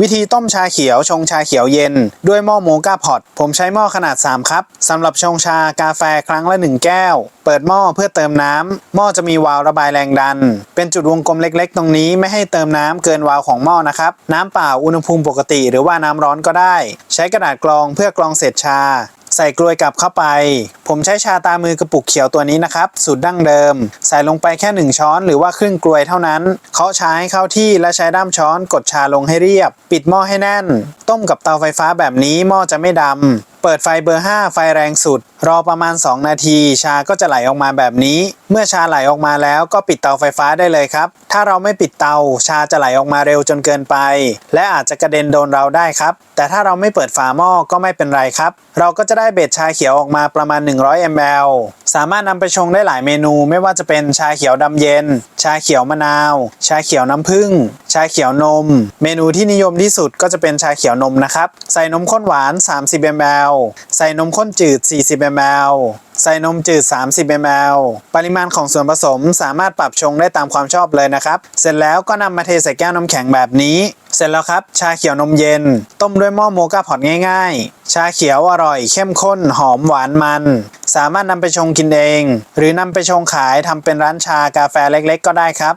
วิธีต้มชาเขียวชงชาเขียวเย็น ด้วยหม้อโมกาพอตผมใช้หม้อขนาด 3 ครับสำหรับชงชากาแฟครั้งละ 1 แก้ว เปิดหม้อเพื่อเติมน้ำหม้อจะมีวาล์วระบายแรงดัน เป็นจุดวงกลมเล็กๆ ตรงนี้ไม่ให้เติมน้ำเกินวาล์วของหม้อนะครับ น้ำเปล่าอุณหภูมิปกติ หรือว่าน้ำร้อนก็ได้ ใช้กระดาษกรองเพื่อกรองเศษชา ใส่กลวยกลับเข้าไป ผมใช้ชาตามือกระปุกเขียวตัวนี้นะครับ สูตรดั้งเดิม ใส่ลงไปแค่ 1 ช้อนหรือว่าครึ่งกลวยเท่านั้นเคาะชาให้เข้าที่และใช้ด้ามช้อนกดชาลงให้เรียบ ปิดหม้อให้แน่น ต้มกับเตาไฟฟ้าแบบนี้หม้อจะไม่ดำ เปิดไฟเบอร์ 5 ไฟแรงสุด รอประมาณ 2 นาที ชาก็จะไหลออกมาแบบนี้ เมื่อชาไหลออกมาแล้วก็ปิดเตาไฟฟ้าได้เลยครับ ถ้าเราไม่ปิดเตา ชาจะไหลออกมาเร็วจนเกินไป และอาจจะกระเด็นโดนเราได้ครับ แต่ถ้าเราไม่เปิดฝาหม้อก็ไม่เป็นไรครับ เราก็จะได้เบ็ดชาเขียวออกมาประมาณ 100 ml สามารถนำไปชงได้หลายเมนู ไม่ว่าจะเป็นชาเขียวดำเย็น ชาเขียวมะนาว ชาเขียวน้ำผึ้งชาเขียวนม เมนูที่นิยมที่สุดก็จะเป็นชาเขียวนมนะครับ ใส่นมข้นหวาน 30 ml ใส่นมข้นจืด 40 ml ใส่นมจืด 30 ml ปริมาณของส่วนผสมสามารถปรับชงได้ตามความชอบเลยนะครับ เสร็จแล้วก็นำมาเทใส่แก้วน้ำแข็งแบบนี้ เสร็จแล้วครับ ชาเขียวนมเย็น ต้มด้วยหม้อโมกาพอตง่าย ๆ ชาเขียวอร่อย เข้มข้น หอมหวานมัน สามารถนำไปชงกินเอง หรือนำไปชงขายทำเป็นร้านชากาแฟเล็กๆ ก็ได้ครับ